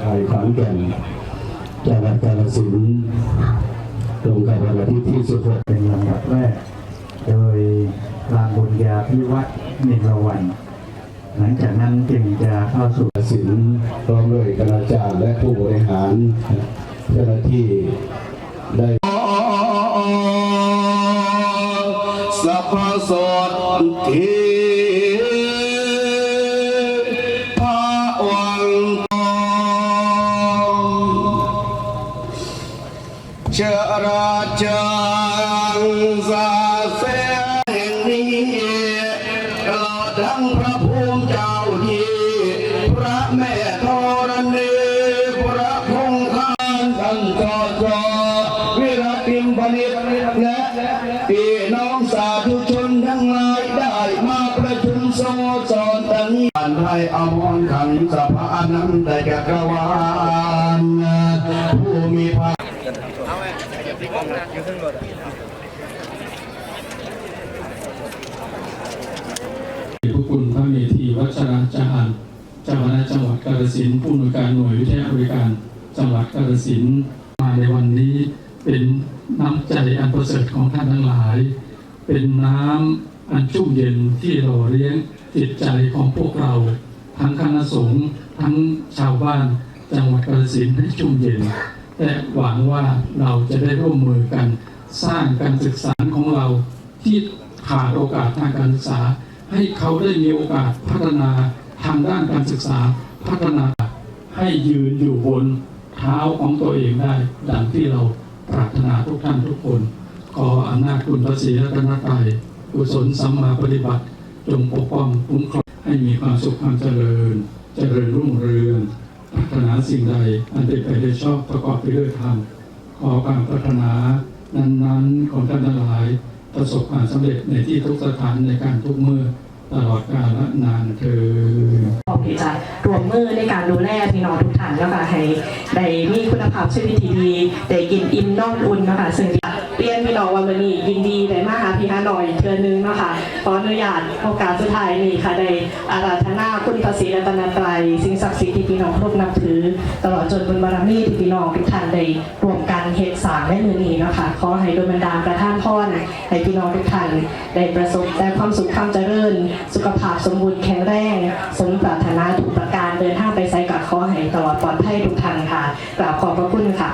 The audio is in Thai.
ไทยขอนแก่นจังหวัดกาฬสินธุ์ตรงกับวันอาทิตย์ที่ 16 เป็นลำดับแรก โดยรามบุญญาพิวัตรนิรวัน หลังจากนั้นจึงจะเข้าสู่ศิลป์พร้อมด้วยคณาจารย์และผู้บริหารเจ้าหน้าที่ได้สัพพสดที เชราจังสาเสแห่งนี้ตลอดทั้งพระภูมิเจ้าที่พระแม่ธรณีพระคงคานท่านจอจอวิรัติมพนิษและพี่น้องสาธุชนทั้งหลายได้มาประชุมโมสรตั้งการไทยอมรขังสภานันตจักรวาลผู้มีพระ พระคุณพระเมธีวัชราจารย์เจ้าคณะจังหวัดกาฬสินธุ์ผู้อำนวยการหน่วยวิทยาบริการจังหวัดกาฬสินธุ์มาในวันนี้เป็นน้ำใจอันประเสริฐของท่านทั้งหลาย เป็นน้ำอันชุ่มเย็นที่หล่อเลี้ยงจิตใจของพวกเรา ทั้งคณะสงฆ์ทั้งชาวบ้านจังหวัดกาฬสินธุ์ให้ชุ่มเย็น แต่หวังว่าเราจะได้ร่วมมือกันสร้างการศึกษาของเราที่ขาดโอกาสทางการศึกษา ให้เขาได้มีโอกาสพัฒนาทางด้านการศึกษาพัฒนาให้ยืนอยู่บนเท้าของตัวเองได้ ดังที่เราปรารถนาทุกท่านทุกคน ขออำนาจคุณพระศรีรัตนตรัยกุศลสัมมาปฏิบัติ จงปกป้องคุ้มครองให้มีความสุขความเจริญ เจริญรุ่งเรือง ถนาสิ่งใด อันเป็นไปได้ชอบประกอบไปด้วยธรรมขอความปรารถนา นั้นๆของท่านทั้งหลาย ประสบความสำเร็จในที่ทุกสถานในการทุกเมื่อ ตลอดกาลนานเทอขอบที่จะรวมมือในการดูแลพี่น้องทุกท่านแล้วก็ให้ได้มีคุณภาพชีวิตที่ดีได้กินอิ่มนอนอุ่นนะคะซึ่งเรียนพี่น้องวันนี้ยินดีได้มาหาพี่ฮานอยเทือนึงนะคะขออนุญาตโอกาสสุดท้ายนี้ค่ะได้อาราธนาคุณพระศรีรัตนตรัยสิ่งศักดิ์สิทธิ์ที่พี่น้องครพนับถือ ตลอดจนบุญบารมีที่พี่น้องทุกท่านได้รวมกันเฮ็ดสางในมือนี้นะคะขอให้โดยบันดาประท่านพรให้พี่น้องทุกท่านได้ประสบแต่ความสุขความเจริญสุขภาพสมบูรณ์แข็งแรงสมปรารถนาถูกประการเดินทางไปไซกับขอให้ตลอดปลอดภัยทุกทางค่ะกราบขอบพระคุณค่ะ